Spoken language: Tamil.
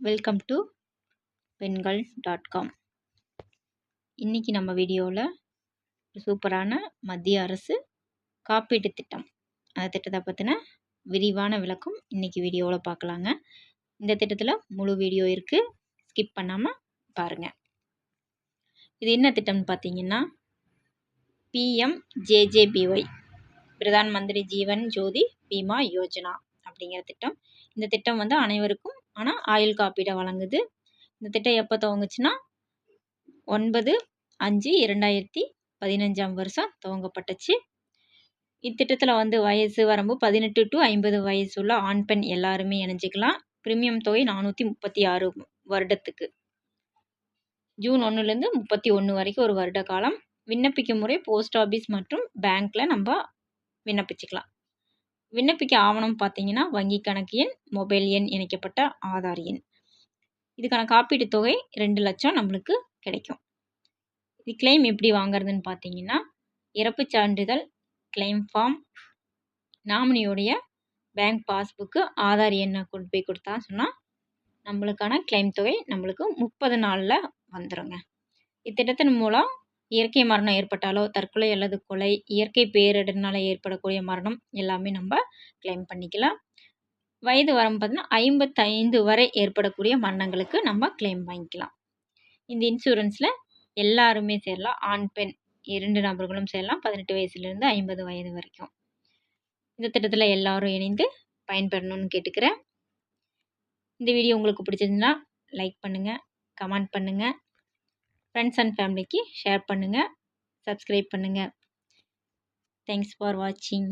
Welcome to Pengal dot com இன்றைக்கி நம்ம வீடியோவில் சூப்பரான மத்திய அரசு காப்பீட்டு திட்டம். அந்த திட்டத்தை பற்றின விரிவான விளக்கம் இன்றைக்கி வீடியோவில் பார்க்கலாங்க இந்த திட்டத்தில் முழு வீடியோ இருக்குது ஸ்கிப் பண்ணாமல் பாருங்கள் இது என்ன திட்டம்னு பார்த்தீங்கன்னா பிஎம்ஜேஜேபிஒய் பிரதான் மந்திரி ஜீவன் ஜோதி பீமா யோஜனா அப்படிங்கிற திட்டம். இந்த திட்டம் வந்து அனைவருக்கும் ஆனால் ஆயுள் காப்பீடை வழங்குது. இந்த திட்டம் எப்போ துவங்குச்சுன்னா ஒன்பது அஞ்சு இரண்டாயிரத்தி பதினஞ்சாம் வருஷம் துவங்கப்பட்டுச்சு. இத்திட்டத்தில் வந்து வயசு வரம்பு பதினெட்டு டு ஐம்பது வயசு உள்ள ஆண் பெண் எல்லாருமே இணைஞ்சிக்கலாம். ப்ரீமியம் தொகை நானூற்றி முப்பத்தி ஆறு வருடத்துக்கு. ஜூன் ஒன்றுலேருந்து முப்பத்தி ஒன்று வரைக்கும் ஒரு வருட காலம். விண்ணப்பிக்கும் முறை போஸ்ட் ஆஃபீஸ் மற்றும் பேங்க்கில் நம்ம விண்ணப்பிச்சுக்கலாம். விண்ணப்பிக்க ஆவணம் பார்த்தீங்கன்னா வங்கி கணக்கு எண் மொபைல் எண் இணைக்கப்பட்ட ஆதார் எண். இதுக்கான காப்பீட்டு தொகை ரெண்டு லட்சம் நம்மளுக்கு கிடைக்கும். இது கிளைம் எப்படி வாங்குறதுன்னு பார்த்தீங்கன்னா இறப்பு சான்றிதழ் கிளைம் ஃபார்ம் நாமினியோடைய பேங்க் பாஸ்புக்கு ஆதார் எண்ணை கொண்டு போய் கொடுத்தா சொன்னால் நம்மளுக்கான கிளைம் தொகை நம்மளுக்கு முப்பது நாளில் வந்துடுங்க இத்திட்டத்தின் மூலம் இயற்கை மரணம் ஏற்பட்டாலோ தற்கொலை அல்லது கொலை இயற்கை பேரிடர்னால் ஏற்படக்கூடிய மரணம் எல்லாமே நம்ம கிளைம் பண்ணிக்கலாம். வயது வரம்பு பார்த்தீங்கன்னா ஐம்பத்தைந்து வரை ஏற்படக்கூடிய மரணங்களுக்கு நம்ம கிளைம் வாங்கிக்கலாம். இந்த இன்சூரன்ஸில் எல்லாருமே சேரலாம். ஆண் பெண் இரண்டு நபர்களும் சேரலாம். பதினெட்டு வயசுலேருந்து ஐம்பது வயது வரைக்கும். இந்த திட்டத்தில் எல்லாரும் இணைந்து பயன்பெறணும்னு கேட்டுக்கிறேன். இந்த வீடியோ உங்களுக்கு பிடிச்சிருந்துன்னா லைக் பண்ணுங்கள் கமெண்ட் பண்ணுங்கள் ஃப்ரெண்ட்ஸ் அண்ட் ஃபேமிலிக்கு ஷேர் பண்ணுங்கள் சப்ஸ்கிரைப் பண்ணுங்கள் தேங்க்ஸ் ஃபார் வாட்சிங்